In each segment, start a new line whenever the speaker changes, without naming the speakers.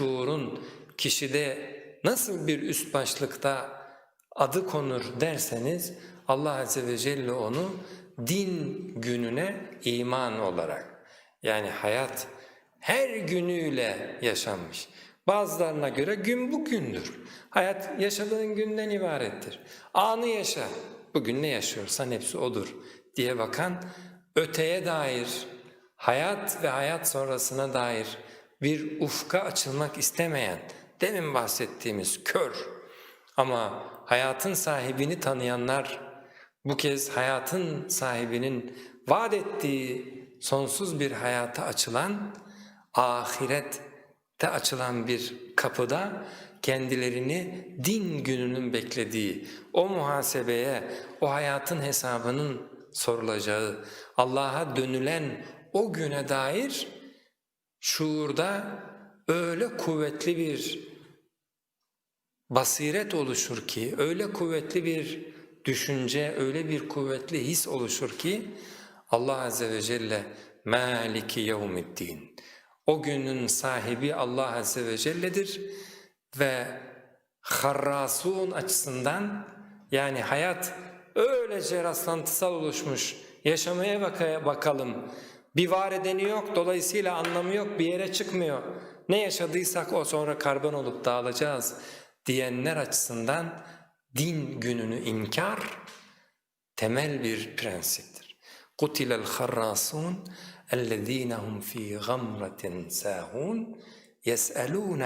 şuurun kişide nasıl bir üst başlıkta adı konur derseniz Allah Azze ve Celle onu din gününe iman olarak yani hayat her günüyle yaşanmış. Bazılarına göre gün bugündür. Hayat yaşadığın günden ibarettir. Anı yaşa. Bugün ne yaşıyorsan hepsi odur diye bakan öteye dair, hayat ve hayat sonrasına dair bir ufka açılmak istemeyen, demin bahsettiğimiz kör ama hayatın sahibini tanıyanlar bu kez hayatın sahibinin vaat ettiği sonsuz bir hayata açılan, ahirette açılan bir kapıda kendilerini din gününün beklediği, o muhasebeye, o hayatın hesabının sorulacağı, Allah'a dönülen o güne dair şuurda öyle kuvvetli bir basiret oluşur ki, öyle kuvvetli bir düşünce, öyle bir kuvvetli his oluşur ki Allah Azze ve Celle Maliki yevmiddin. O günün sahibi Allah Azze ve Celle'dir ve harrasun açısından yani hayat öylece rastlantısal oluşmuş, yaşamaya baka- bakalım. Bir var edeni yok, dolayısıyla anlamı yok, bir yere çıkmıyor. Ne yaşadıysak o sonra karbon olup dağılacağız diyenler açısından din gününü inkar temel bir prensiptir. قُتِلَ الْخَرَّاسُونَ الَّذ۪ينَ هُمْ ف۪ي غَمْرَةٍ سَاهُونَ يَسْأَلُونَ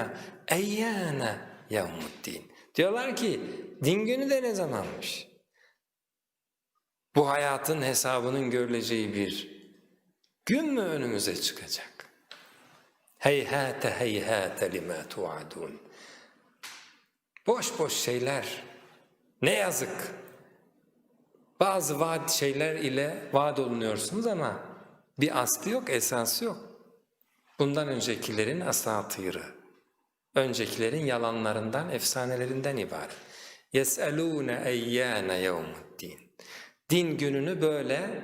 اَيَّانَ يَوْمُ الدِّينَ Diyorlar ki din günü de ne zamanmış? Bu hayatın hesabının görüleceği bir gün mü önümüze çıkacak? Heyhate heyhate lima tuadun. Boş boş şeyler. Ne yazık. Bazı vaat şeyler ile vaat olunuyorsunuz ama bir aslı yok, esası yok. Bundan öncekilerin asatırı. Öncekilerin yalanlarından, efsanelerinden ibaret. يَسْأَلُونَ اَيَّانَ يَوْمُ الدِّينَ Din gününü böyle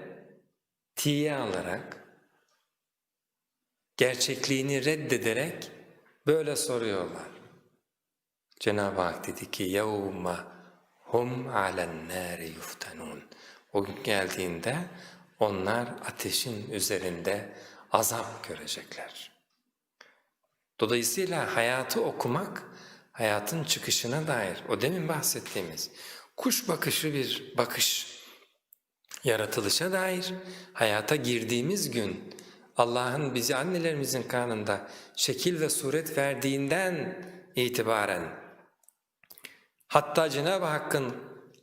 tiye alarak, gerçekliğini reddederek böyle soruyorlar. Cenab-ı Hak dedi ki يَوْمَ hum alen nâri yuftanun. O gün geldiğinde onlar ateşin üzerinde azap görecekler. Dolayısıyla hayatı okumak, hayatın çıkışına dair, o demin bahsettiğimiz kuş bakışı bir bakış, yaratılışa dair, hayata girdiğimiz gün Allah'ın bizi annelerimizin karnında şekil ve suret verdiğinden itibaren Hatta Cenab-ı Hakk'ın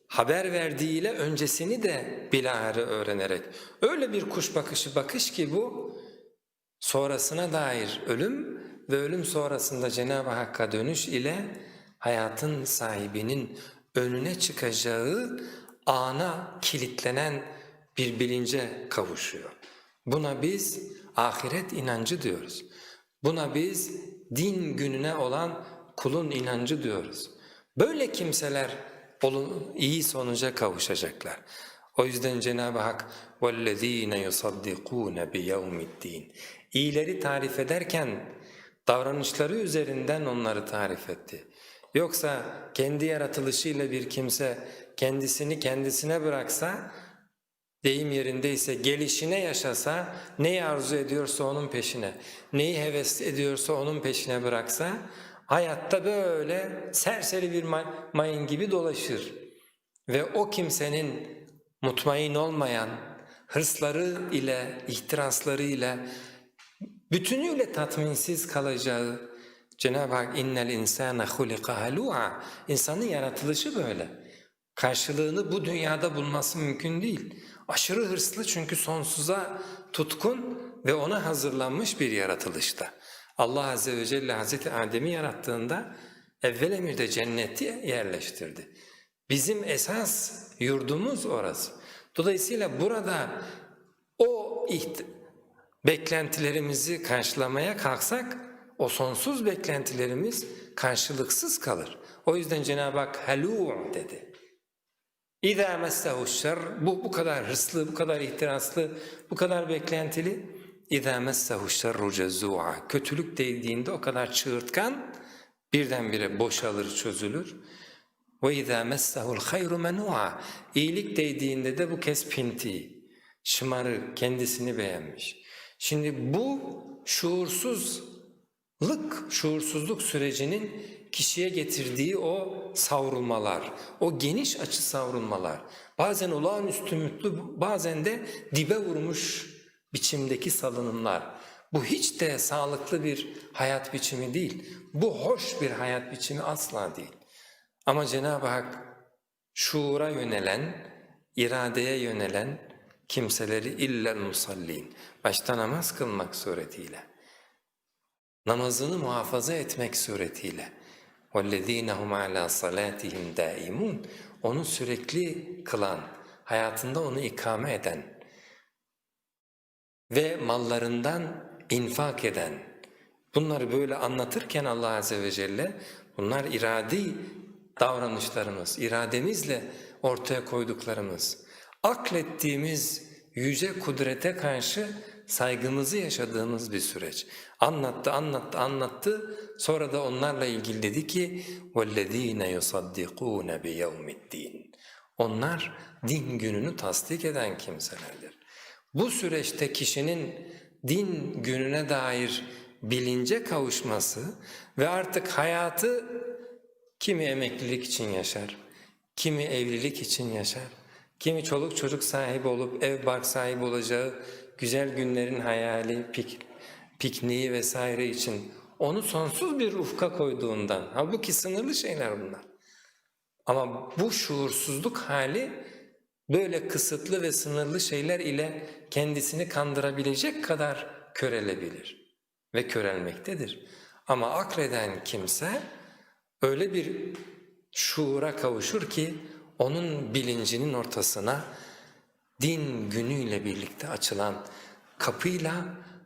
haber verdiğiyle öncesini de bilahare öğrenerek öyle bir kuş bakışı bakış ki bu sonrasına dair ölüm ve ölüm sonrasında Cenab-ı Hakk'a dönüş ile hayatın sahibinin önüne çıkacağı ana kilitlenen bir bilince kavuşuyor. Buna biz ahiret inancı diyoruz. Buna biz din gününe olan kulun inancı diyoruz. Böyle kimseler iyi sonuca kavuşacaklar. O yüzden Cenab-ı Hak وَالَّذ۪ينَ يُصَدِّقُونَ بِيَوْمِ الدِّينِ İyileri tarif ederken davranışları üzerinden onları tarif etti. Yoksa kendi yaratılışıyla bir kimse kendisini kendisine bıraksa, deyim yerindeyse gelişine yaşasa, neyi arzu ediyorsa onun peşine, neyi heves ediyorsa onun peşine bıraksa, hayatta böyle serseri bir mayın gibi dolaşır. Ve o kimsenin mutmain olmayan hırsları ile, ihtirasları ile bütünüyle tatminsiz kalacağı Cenab-ı Hak innel insâne hulika halû'a insanın yaratılışı böyle. Karşılığını bu dünyada bulması mümkün değil. Aşırı hırslı çünkü sonsuza tutkun ve ona hazırlanmış bir yaratılışta. Allah Azze ve Celle Hazreti Adem'i yarattığında evvel emirde cenneti yerleştirdi. Bizim esas yurdumuz orası. Dolayısıyla burada o beklentilerimizi karşılamaya kalksak o sonsuz beklentilerimiz karşılıksız kalır. O yüzden Cenab-ı Hak helû dedi. İza messehu şer bu bu kadar hırslı, bu kadar ihtiraslı, bu kadar beklentili. İza messehu şerru cezua. Kötülük değdiğinde o kadar çığırtkan birdenbire boşalır, çözülür. Ve izâ messehul hayru menû'a. İyilik değdiğinde de bu kez pinti, şımarı, kendisini beğenmiş. Şimdi bu şuursuzluk, şuursuzluk sürecinin kişiye getirdiği o savrulmalar, o geniş açı savrulmalar, bazen olağanüstü mutlu, bazen de dibe vurmuş biçimdeki salınımlar. Bu hiç de sağlıklı bir hayat biçimi değil. Bu hoş bir hayat biçimi asla değil. Ama Cenab-ı Hak şuura yönelen, iradeye yönelen kimseleri illel musallin, başta namaz kılmak suretiyle, namazını muhafaza etmek suretiyle, وَالَّذ۪ينَ هُمْ عَلَى صَلَاتِهِمْ دَائِمُونَ Onu sürekli kılan, hayatında onu ikame eden ve mallarından infak eden, bunları böyle anlatırken Allah Azze ve Celle, bunlar iradi davranışlarımız, irademizle ortaya koyduklarımız, aklettiğimiz yüce kudrete karşı saygımızı yaşadığımız bir süreç. Anlattı, anlattı, anlattı. Sonra da onlarla ilgili dedi ki وَالَّذ۪ينَ يُصَدِّقُونَ بِيَوْمِ الدِّينِ Onlar din gününü tasdik eden kimselerdir. Bu süreçte kişinin din gününe dair bilince kavuşması ve artık hayatı kimi emeklilik için yaşar, kimi evlilik için yaşar, kimi çoluk çocuk sahibi olup ev bark sahibi olacağı güzel günlerin hayali, pik, pikniği vesaire için onu sonsuz bir ufka koyduğundan, halbuki sınırlı şeyler bunlar. Ama bu şuursuzluk hali böyle kısıtlı ve sınırlı şeyler ile kendisini kandırabilecek kadar körelebilir ve körelmektedir. Ama akleden kimse öyle bir şuura kavuşur ki onun bilincinin ortasına din günüyle birlikte açılan kapıyla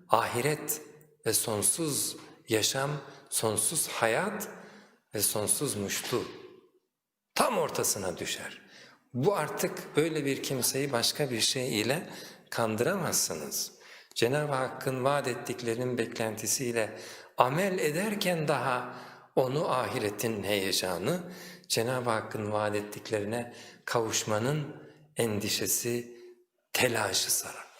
ahiret ve sonsuz yaşam, sonsuz hayat ve sonsuz muştu tam ortasına düşer. Bu artık böyle bir kimseyi başka bir şey ile kandıramazsınız. Cenab-ı Hakk'ın vaat ettiklerinin beklentisiyle amel ederken daha onu ahiretin heyecanı, Cenab-ı Hakk'ın vaat ettiklerine kavuşmanın endişesi, telaşı sarar.